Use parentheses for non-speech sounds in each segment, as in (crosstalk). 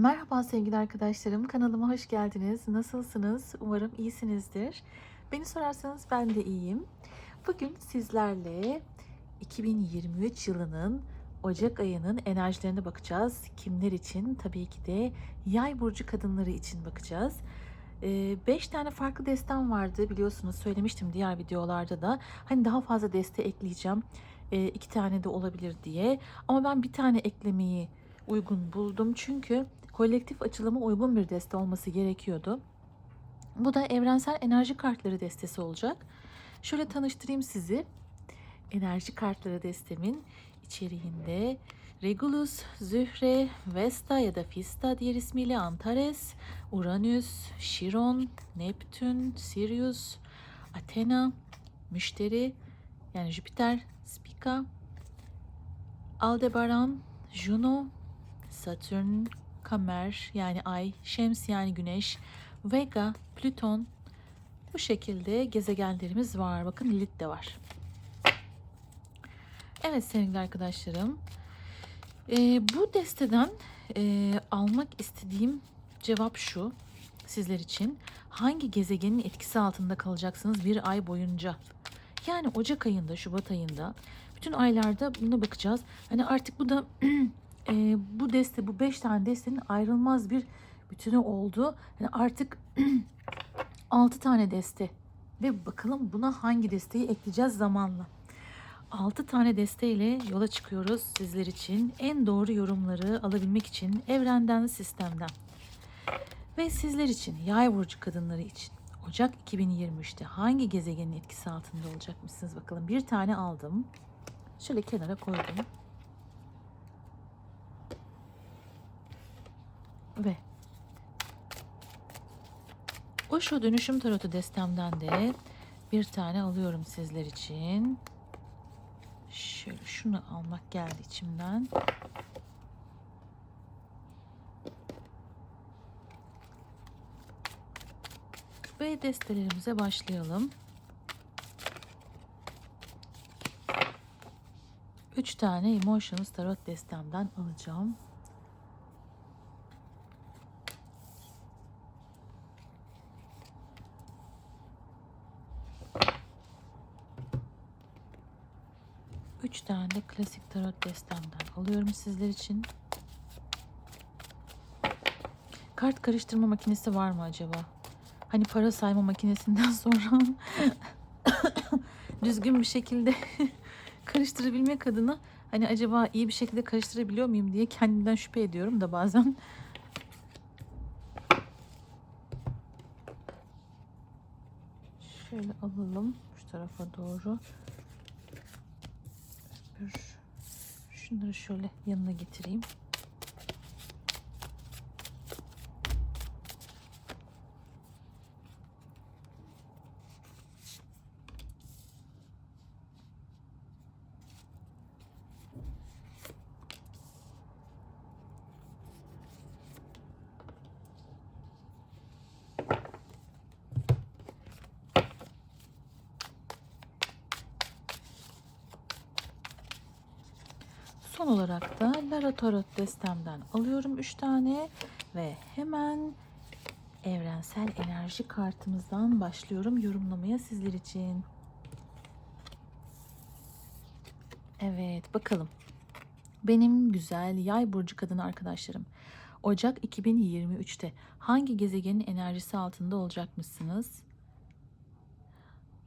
Merhaba sevgili arkadaşlarım, kanalıma hoş geldiniz. Nasılsınız? Umarım iyisinizdir. Beni sorarsanız ben de iyiyim. Bugün sizlerle 2023 yılının Ocak ayının enerjilerine bakacağız. Kimler için? Tabii ki de yay burcu kadınları için bakacağız. 5 tane farklı destem vardı biliyorsunuz söylemiştim diğer videolarda da. Hani daha fazla deste ekleyeceğim. 2 tane de olabilir diye. Ama ben bir tane eklemeyi uygun buldum. Çünkü kolektif açılıma uygun bir deste olması gerekiyordu. Bu da evrensel enerji kartları destesi olacak. Şöyle tanıştırayım sizi. Enerji kartları destemin içeriğinde Regulus, Zühre, Vesta ya da Fista diğer ismiyle Antares, Uranüs, Chiron, Neptün, Sirius, Athena, Müşteri yani Jüpiter, Spica, Aldebaran, Juno, Satürn, Kamer yani Ay, Şems yani Güneş, Vega, Plüton bu şekilde gezegenlerimiz var. Bakın Lilith de var. Evet sevgili arkadaşlarım. Ee, bu desteden e, almak istediğim cevap şu sizler için. Hangi gezegenin etkisi altında kalacaksınız bir ay boyunca? Yani Ocak ayında, Şubat ayında bütün aylarda buna bakacağız. Hani artık bu da (clears throat) e, bu deste, bu beş tane destenin ayrılmaz bir bütünü oldu. Yani artık (clears throat) altı tane deste ve bakalım buna hangi desteği ekleyeceğiz zamanla. 6 tane desteğiyle yola çıkıyoruz sizler için. En doğru yorumları alabilmek için evrenden, sistemden. Ve sizler için, yay burcu kadınları için Ocak 2023'te hangi gezegenin etkisi altında olacakmışsınız bakalım. Bir tane aldım. Şöyle kenara koydum. Ve Osho dönüşüm tarotu destemden de bir tane alıyorum sizler için. Şöyle şunu almak geldi içimden. Ve destelerimize başlayalım. Üç tane Emotions Tarot destemden alacağım. Üç tane de klasik tarot destemden alıyorum sizler için. Kart karıştırma makinesi var mı acaba? Hani para sayma makinesinden (laughs) sonra (coughs) düzgün bir şekilde (laughs) karıştırabilmek adına hani acaba iyi bir şekilde karıştırabiliyor muyum diye kendimden şüphe ediyorum da bazen. Şöyle alalım şu tarafa doğru. Öbür şunları şöyle yanına getireyim. Son olarak da Lara Tarot destemden alıyorum 3 tane ve hemen evrensel enerji kartımızdan başlıyorum yorumlamaya sizler için. Evet bakalım. Benim güzel yay burcu kadın arkadaşlarım. Ocak 2023'te hangi gezegenin enerjisi altında olacakmışsınız?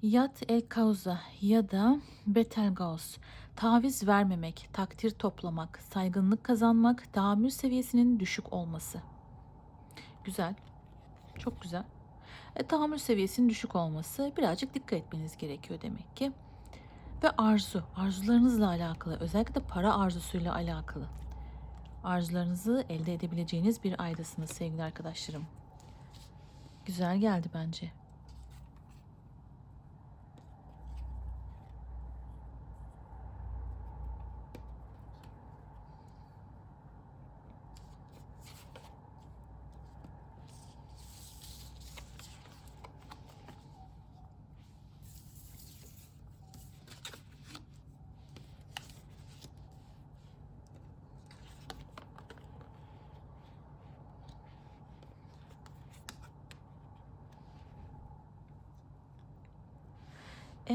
Yat el Kauza ya da Betelgeuse. Taviz vermemek, takdir toplamak, saygınlık kazanmak, tahammül seviyesinin düşük olması. Güzel. Çok güzel. E, tahammül seviyesinin düşük olması birazcık dikkat etmeniz gerekiyor demek ki. Ve arzu, arzularınızla alakalı, özellikle para arzusuyla alakalı. Arzularınızı elde edebileceğiniz bir aydasınız sevgili arkadaşlarım. Güzel geldi bence.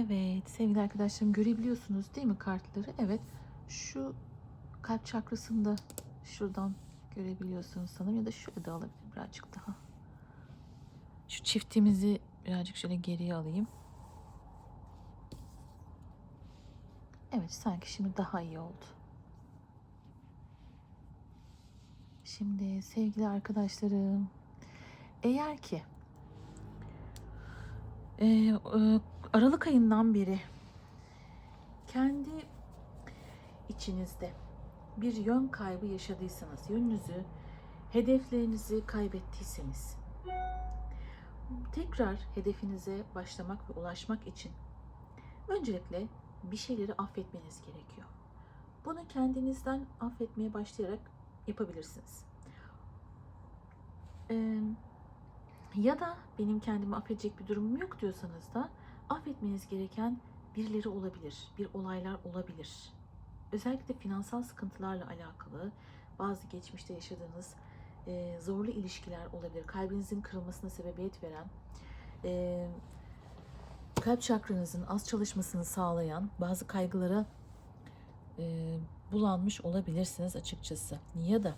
Evet sevgili arkadaşlarım görebiliyorsunuz değil mi kartları? Evet şu kalp çakrasını da şuradan görebiliyorsunuz sanırım ya da şöyle de alabilirim birazcık daha. Şu çiftimizi birazcık şöyle geriye alayım. Evet sanki şimdi daha iyi oldu. Şimdi sevgili arkadaşlarım eğer ki e, e, Aralık ayından beri kendi içinizde bir yön kaybı yaşadıysanız, yönünüzü, hedeflerinizi kaybettiyseniz, tekrar hedefinize başlamak ve ulaşmak için öncelikle bir şeyleri affetmeniz gerekiyor. Bunu kendinizden affetmeye başlayarak yapabilirsiniz. Ee, ya da benim kendimi affedecek bir durumum yok diyorsanız da affetmeniz gereken birileri olabilir, bir olaylar olabilir. Özellikle finansal sıkıntılarla alakalı bazı geçmişte yaşadığınız e, zorlu ilişkiler olabilir. Kalbinizin kırılmasına sebebiyet veren, e, kalp çakranızın az çalışmasını sağlayan bazı kaygılara e, bulanmış olabilirsiniz açıkçası. Ya da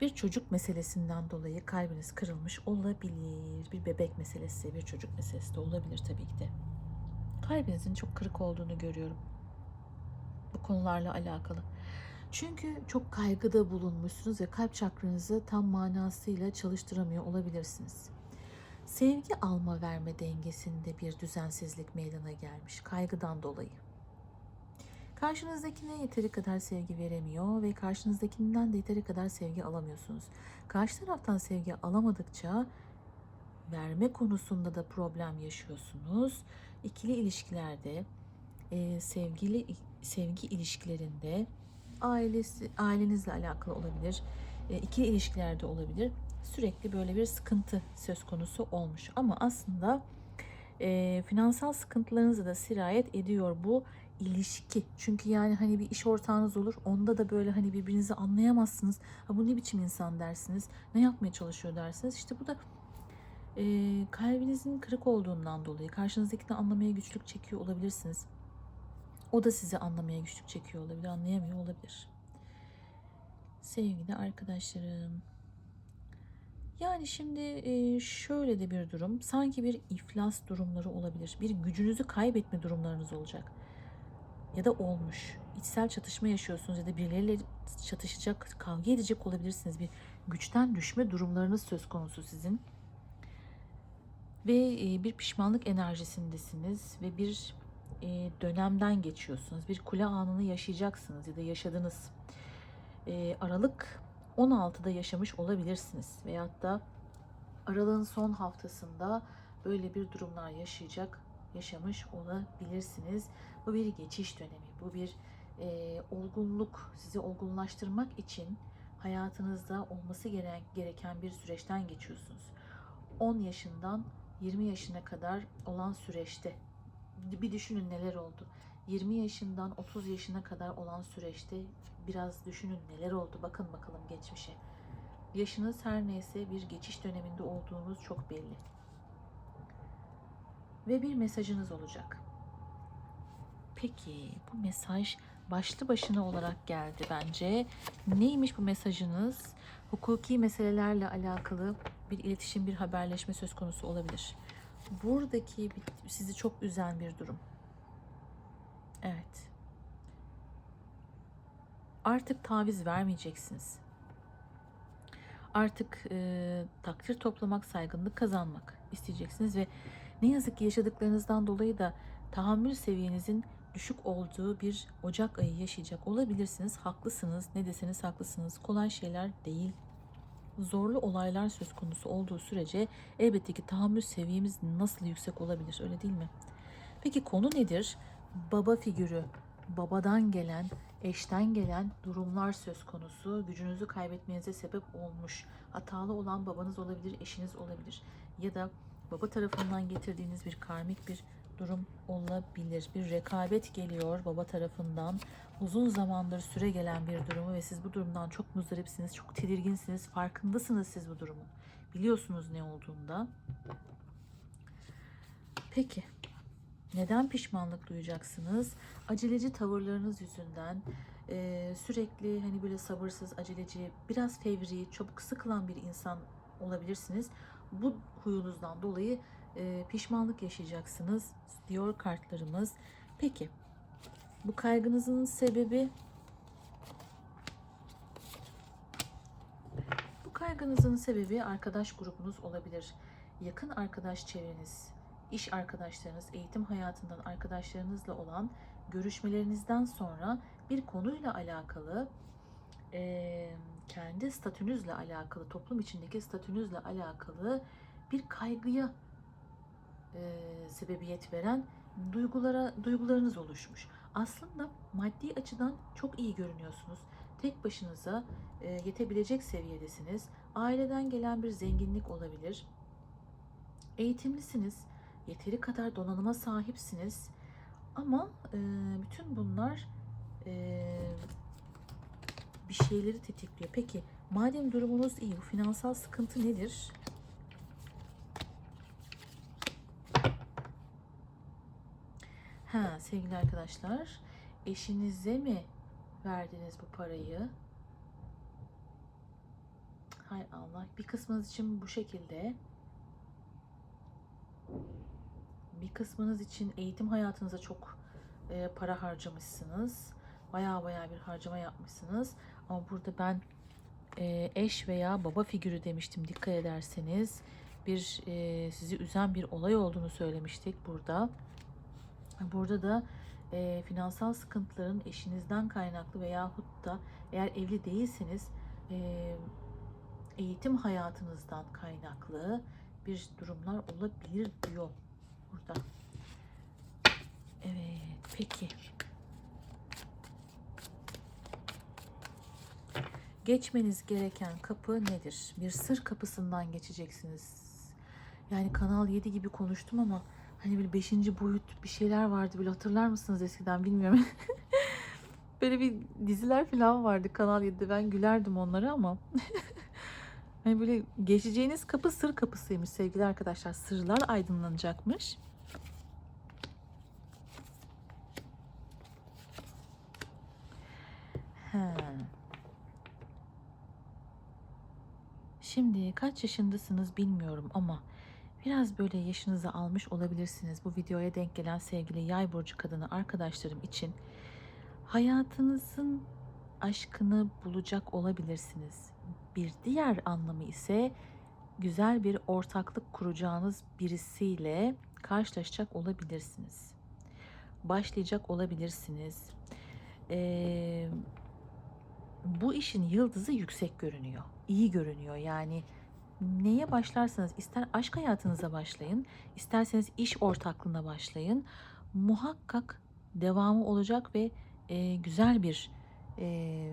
bir çocuk meselesinden dolayı kalbiniz kırılmış olabilir. Bir bebek meselesi, bir çocuk meselesi de olabilir tabii ki de. Kalbinizin çok kırık olduğunu görüyorum. Bu konularla alakalı. Çünkü çok kaygıda bulunmuşsunuz ve kalp çakranızı tam manasıyla çalıştıramıyor olabilirsiniz. Sevgi alma verme dengesinde bir düzensizlik meydana gelmiş kaygıdan dolayı. Karşınızdakine yeteri kadar sevgi veremiyor ve karşınızdakinden de yeteri kadar sevgi alamıyorsunuz. Karşı taraftan sevgi alamadıkça verme konusunda da problem yaşıyorsunuz. İkili ilişkilerde, e, sevgili sevgi ilişkilerinde, ailesi ailenizle alakalı olabilir, e, ikili ilişkilerde olabilir. Sürekli böyle bir sıkıntı söz konusu olmuş. Ama aslında e, finansal sıkıntılarınıza da sirayet ediyor bu ilişki. Çünkü yani hani bir iş ortağınız olur. Onda da böyle hani birbirinizi anlayamazsınız. Ha bu ne biçim insan dersiniz. Ne yapmaya çalışıyor dersiniz. İşte bu da e, kalbinizin kırık olduğundan dolayı karşınızdakini anlamaya güçlük çekiyor olabilirsiniz. O da sizi anlamaya güçlük çekiyor olabilir, anlayamıyor olabilir. Sevgili arkadaşlarım. Yani şimdi e, şöyle de bir durum. Sanki bir iflas durumları olabilir. Bir gücünüzü kaybetme durumlarınız olacak ya da olmuş. İçsel çatışma yaşıyorsunuz ya da birileriyle çatışacak, kavga edecek olabilirsiniz. Bir güçten düşme durumlarınız söz konusu sizin. Ve e, bir pişmanlık enerjisindesiniz ve bir e, dönemden geçiyorsunuz. Bir kule anını yaşayacaksınız ya da yaşadınız. E, Aralık 16'da yaşamış olabilirsiniz. Veyahut da Aralık'ın son haftasında böyle bir durumlar yaşayacak yaşamış olabilirsiniz. Bu bir geçiş dönemi, bu bir e, olgunluk, sizi olgunlaştırmak için hayatınızda olması gereken bir süreçten geçiyorsunuz. 10 yaşından 20 yaşına kadar olan süreçte bir düşünün neler oldu. 20 yaşından 30 yaşına kadar olan süreçte biraz düşünün neler oldu. Bakın bakalım geçmişe. Yaşınız her neyse bir geçiş döneminde olduğunuz çok belli ve bir mesajınız olacak. Peki bu mesaj başlı başına olarak geldi bence. Neymiş bu mesajınız? Hukuki meselelerle alakalı bir iletişim, bir haberleşme söz konusu olabilir. Buradaki sizi çok üzen bir durum. Evet. Artık taviz vermeyeceksiniz. Artık e, takdir toplamak, saygınlık kazanmak isteyeceksiniz ve ne yazık ki yaşadıklarınızdan dolayı da tahammül seviyenizin düşük olduğu bir Ocak ayı yaşayacak olabilirsiniz. Haklısınız. Ne deseniz haklısınız. Kolay şeyler değil. Zorlu olaylar söz konusu olduğu sürece elbette ki tahammül seviyemiz nasıl yüksek olabilir öyle değil mi? Peki konu nedir? Baba figürü, babadan gelen, eşten gelen durumlar söz konusu. Gücünüzü kaybetmenize sebep olmuş. Hatalı olan babanız olabilir, eşiniz olabilir. Ya da baba tarafından getirdiğiniz bir karmik bir durum olabilir. Bir rekabet geliyor baba tarafından. Uzun zamandır süre gelen bir durumu ve siz bu durumdan çok muzdaripsiniz, çok tedirginsiniz, farkındasınız siz bu durumun. Biliyorsunuz ne olduğunda. Peki. Neden pişmanlık duyacaksınız? Aceleci tavırlarınız yüzünden e, sürekli hani böyle sabırsız, aceleci, biraz fevri, çabuk sıkılan bir insan olabilirsiniz. Bu huyunuzdan dolayı e, pişmanlık yaşayacaksınız diyor kartlarımız. Peki bu kaygınızın sebebi bu kaygınızın sebebi arkadaş grubunuz olabilir. Yakın arkadaş çevreniz, iş arkadaşlarınız, eğitim hayatından arkadaşlarınızla olan görüşmelerinizden sonra bir konuyla alakalı eee, kendi statünüzle alakalı, toplum içindeki statünüzle alakalı bir kaygıya eee, sebebiyet veren duygulara duygularınız oluşmuş. Aslında maddi açıdan çok iyi görünüyorsunuz. Tek başınıza e, yetebilecek seviyedesiniz. Aileden gelen bir zenginlik olabilir. Eğitimlisiniz. Yeteri kadar donanıma sahipsiniz. Ama e, bütün bunlar e, bir şeyleri tetikliyor. Peki madem durumunuz iyi, bu finansal sıkıntı nedir? Ha sevgili arkadaşlar, eşinize mi verdiniz bu parayı? Hay Allah. Bir kısmınız için bu şekilde. Bir kısmınız için eğitim hayatınıza çok e, para harcamışsınız. Baya baya bir harcama yapmışsınız. Ama burada ben e, eş veya baba figürü demiştim dikkat ederseniz. Bir e, sizi üzen bir olay olduğunu söylemiştik burada. Burada da e, finansal sıkıntıların eşinizden kaynaklı veyahut da eğer evli değilseniz e, eğitim hayatınızdan kaynaklı bir durumlar olabilir diyor burada. Evet, peki. Geçmeniz gereken kapı nedir? Bir sır kapısından geçeceksiniz. Yani Kanal 7 gibi konuştum ama hani bir 5. boyut bir şeyler vardı böyle hatırlar mısınız eskiden bilmiyorum. (laughs) böyle bir diziler falan vardı Kanal 7'de ben gülerdim onlara ama (laughs) hani böyle geçeceğiniz kapı sır kapısıymış sevgili arkadaşlar. Sırlar aydınlanacakmış. He. Şimdi kaç yaşındasınız bilmiyorum ama biraz böyle yaşınızı almış olabilirsiniz. Bu videoya denk gelen sevgili yay burcu kadını arkadaşlarım için hayatınızın aşkını bulacak olabilirsiniz. Bir diğer anlamı ise güzel bir ortaklık kuracağınız birisiyle karşılaşacak olabilirsiniz. Başlayacak olabilirsiniz. Ee, bu işin yıldızı yüksek görünüyor. iyi görünüyor. Yani neye başlarsanız ister aşk hayatınıza başlayın, isterseniz iş ortaklığına başlayın. Muhakkak devamı olacak ve e, güzel bir e,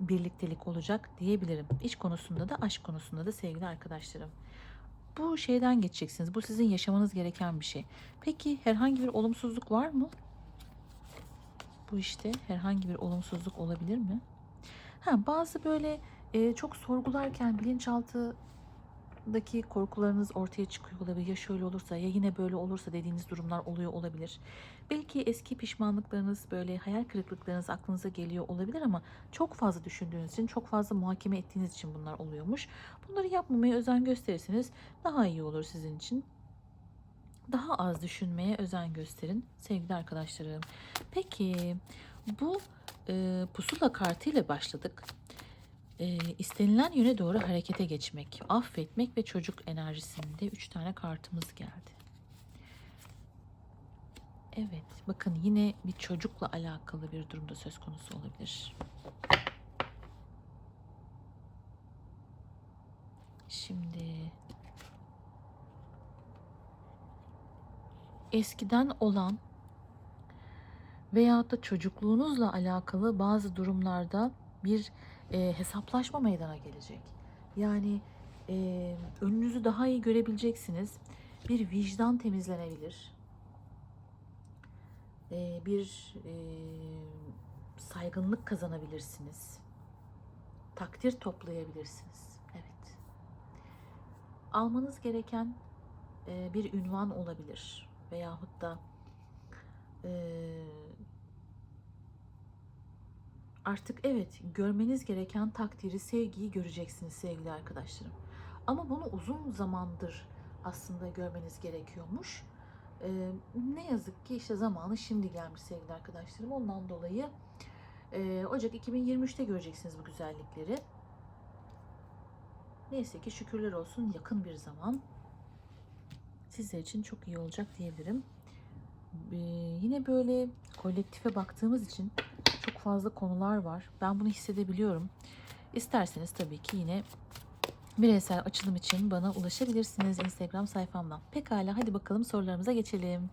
birliktelik olacak diyebilirim. İş konusunda da aşk konusunda da sevgili arkadaşlarım. Bu şeyden geçeceksiniz. Bu sizin yaşamanız gereken bir şey. Peki herhangi bir olumsuzluk var mı? Bu işte herhangi bir olumsuzluk olabilir mi? Ha, bazı böyle e, çok sorgularken bilinçaltındaki korkularınız ortaya çıkıyor olabilir. Ya şöyle olursa ya yine böyle olursa dediğiniz durumlar oluyor olabilir. Belki eski pişmanlıklarınız böyle hayal kırıklıklarınız aklınıza geliyor olabilir ama çok fazla düşündüğünüz için çok fazla muhakeme ettiğiniz için bunlar oluyormuş. Bunları yapmamaya özen gösterirseniz daha iyi olur sizin için. Daha az düşünmeye özen gösterin sevgili arkadaşlarım. Peki bu e, pusula kartı ile başladık. E, istenilen yöne doğru harekete geçmek, affetmek ve çocuk enerjisinde üç tane kartımız geldi. Evet, bakın yine bir çocukla alakalı bir durumda söz konusu olabilir. Şimdi eskiden olan veyahut da çocukluğunuzla alakalı bazı durumlarda bir e, hesaplaşma meydana gelecek. Yani e, önünüzü daha iyi görebileceksiniz. Bir vicdan temizlenebilir. E, bir e, saygınlık kazanabilirsiniz. Takdir toplayabilirsiniz. Evet. Almanız gereken e, bir ünvan olabilir. Veyahut da Ee, artık evet görmeniz gereken takdiri, sevgiyi göreceksiniz sevgili arkadaşlarım. Ama bunu uzun zamandır aslında görmeniz gerekiyormuş. Ee, ne yazık ki işte zamanı şimdi gelmiş sevgili arkadaşlarım. Ondan dolayı e, Ocak 2023'te göreceksiniz bu güzellikleri. Neyse ki şükürler olsun yakın bir zaman sizler için çok iyi olacak diyebilirim. Ee, yine böyle kolektife baktığımız için fazla konular var. Ben bunu hissedebiliyorum. İsterseniz tabii ki yine bireysel açılım için bana ulaşabilirsiniz Instagram sayfamdan. Pekala hadi bakalım sorularımıza geçelim.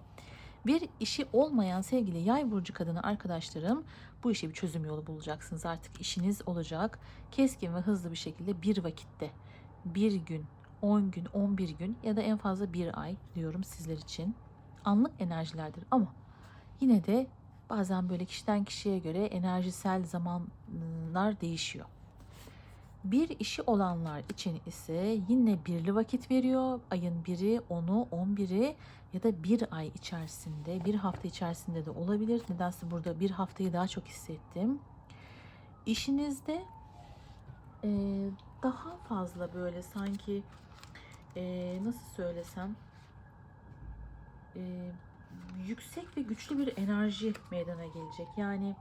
Bir işi olmayan sevgili yay burcu kadını arkadaşlarım bu işe bir çözüm yolu bulacaksınız. Artık işiniz olacak. Keskin ve hızlı bir şekilde bir vakitte, bir gün, 10 gün, 11 gün ya da en fazla bir ay diyorum sizler için. Anlık enerjilerdir ama yine de bazen böyle kişiden kişiye göre enerjisel zamanlar değişiyor. Bir işi olanlar için ise yine birli vakit veriyor. Ayın biri, onu, on biri ya da bir ay içerisinde, bir hafta içerisinde de olabilir. Nedense burada bir haftayı daha çok hissettim. İşinizde e, daha fazla böyle sanki e, nasıl söylesem e, yüksek ve güçlü bir enerji meydana gelecek. Yani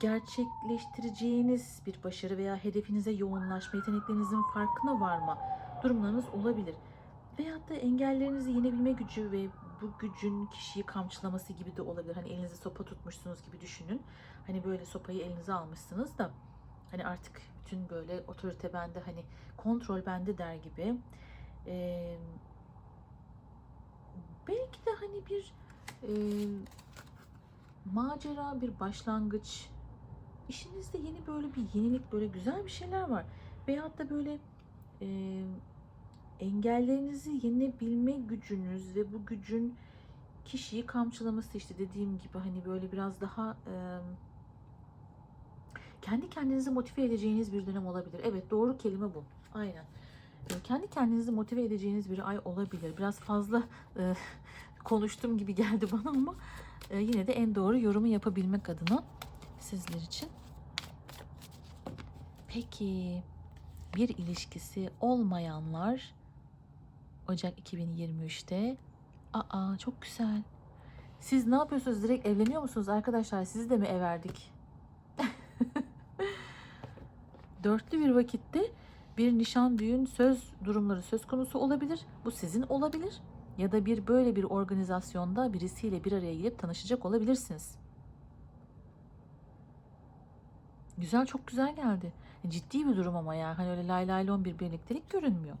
gerçekleştireceğiniz bir başarı veya hedefinize yoğunlaşma, yeteneklerinizin farkına varma durumlarınız olabilir. Veyahut da engellerinizi yenebilme gücü ve bu gücün kişiyi kamçılaması gibi de olabilir. Hani elinize sopa tutmuşsunuz gibi düşünün. Hani böyle sopayı elinize almışsınız da hani artık bütün böyle otorite bende hani kontrol bende der gibi. Ee, belki de hani bir e, macera, bir başlangıç, işinizde yeni böyle bir yenilik, böyle güzel bir şeyler var. Veyahut da böyle e, engellerinizi yenebilme gücünüz ve bu gücün kişiyi kamçılaması işte dediğim gibi hani böyle biraz daha e, kendi kendinizi motive edeceğiniz bir dönem olabilir. Evet doğru kelime bu. Aynen. E, kendi kendinizi motive edeceğiniz bir ay olabilir. Biraz fazla e, konuştum gibi geldi bana ama e, yine de en doğru yorumu yapabilmek adına sizler için. Peki bir ilişkisi olmayanlar Ocak 2023'te aa çok güzel. Siz ne yapıyorsunuz? Direkt evleniyor musunuz arkadaşlar? Sizi de mi everdik? (laughs) Dörtlü bir vakitte bir nişan, düğün, söz durumları söz konusu olabilir. Bu sizin olabilir. Ya da bir böyle bir organizasyonda birisiyle bir araya gelip tanışacak olabilirsiniz. Güzel, çok güzel geldi. Ciddi bir durum ama yani hani öyle lay lay lon bir birliktelik görünmüyor.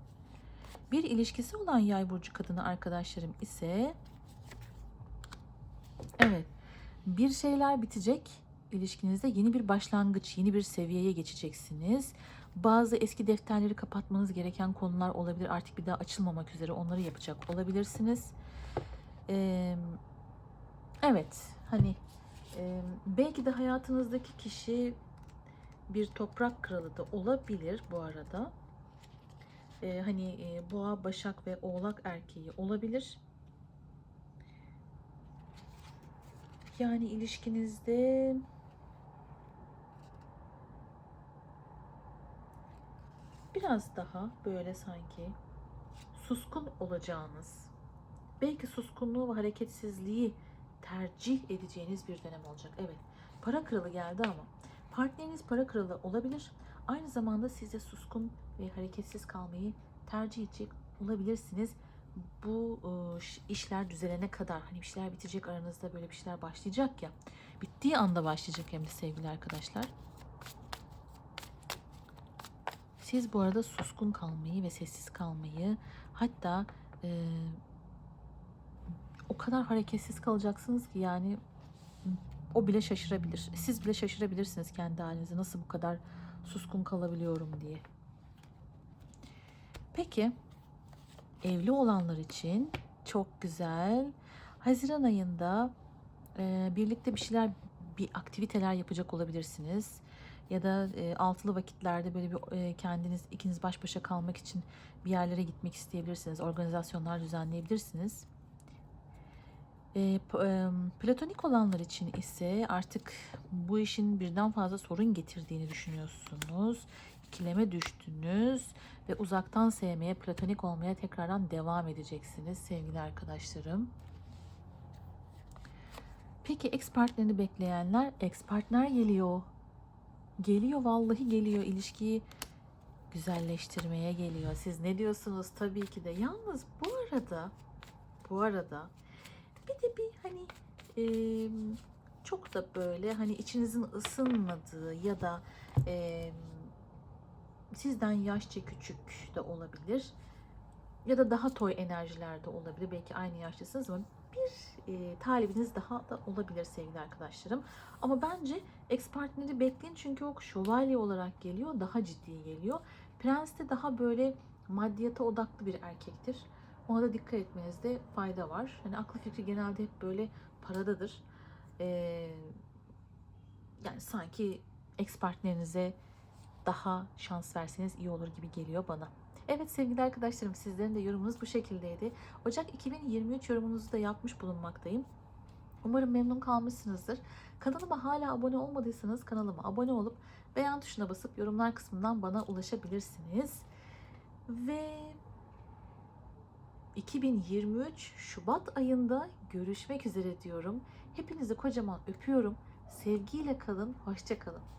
Bir ilişkisi olan yay burcu kadını arkadaşlarım ise evet bir şeyler bitecek ilişkinizde yeni bir başlangıç, yeni bir seviyeye geçeceksiniz. Bazı eski defterleri kapatmanız gereken konular olabilir. Artık bir daha açılmamak üzere onları yapacak olabilirsiniz. Ee, evet, hani e, belki de hayatınızdaki kişi bir toprak kralı da olabilir bu arada. Ee, hani e, boğa, başak ve oğlak erkeği olabilir. Yani ilişkinizde biraz daha böyle sanki suskun olacağınız, belki suskunluğu ve hareketsizliği tercih edeceğiniz bir dönem olacak. Evet, para kralı geldi ama partneriniz para kralı olabilir. Aynı zamanda size suskun ve hareketsiz kalmayı tercih edecek olabilirsiniz. Bu e, işler düzelene kadar hani bir şeyler bitecek aranızda böyle bir şeyler başlayacak ya. Bittiği anda başlayacak hem de sevgili arkadaşlar. Siz bu arada suskun kalmayı ve sessiz kalmayı hatta e, o kadar hareketsiz kalacaksınız ki yani o bile şaşırabilir. Siz bile şaşırabilirsiniz kendi halinize nasıl bu kadar suskun kalabiliyorum diye. Peki evli olanlar için çok güzel. Haziran ayında e, birlikte bir şeyler, bir aktiviteler yapacak olabilirsiniz. Ya da e, altılı vakitlerde böyle bir e, kendiniz ikiniz baş başa kalmak için bir yerlere gitmek isteyebilirsiniz. Organizasyonlar düzenleyebilirsiniz. E, e, platonik olanlar için ise artık bu işin birden fazla sorun getirdiğini düşünüyorsunuz. İkileme düştünüz ve uzaktan sevmeye, platonik olmaya tekrardan devam edeceksiniz sevgili arkadaşlarım. Peki ex partnerini bekleyenler, ex partner geliyor. Geliyor vallahi geliyor ilişkiyi güzelleştirmeye geliyor. Siz ne diyorsunuz? Tabii ki de. Yalnız bu arada bu arada bir de bir hani e, çok da böyle hani içinizin ısınmadığı ya da e, sizden yaşça küçük de olabilir ya da daha toy enerjilerde olabilir. Belki aynı yaştasınız ama bir e, talibiniz daha da olabilir sevgili arkadaşlarım. Ama bence ex partneri bekleyin çünkü o şövalye olarak geliyor. Daha ciddi geliyor. Prens de daha böyle maddiyata odaklı bir erkektir. Ona da dikkat etmenizde fayda var. Hani aklı fikri genelde hep böyle paradadır. Ee, yani sanki ex partnerinize daha şans verseniz iyi olur gibi geliyor bana. Evet sevgili arkadaşlarım sizlerin de yorumunuz bu şekildeydi. Ocak 2023 yorumunuzu da yapmış bulunmaktayım. Umarım memnun kalmışsınızdır. Kanalıma hala abone olmadıysanız kanalıma abone olup beğen tuşuna basıp yorumlar kısmından bana ulaşabilirsiniz. Ve 2023 Şubat ayında görüşmek üzere diyorum. Hepinizi kocaman öpüyorum. Sevgiyle kalın, hoşça kalın.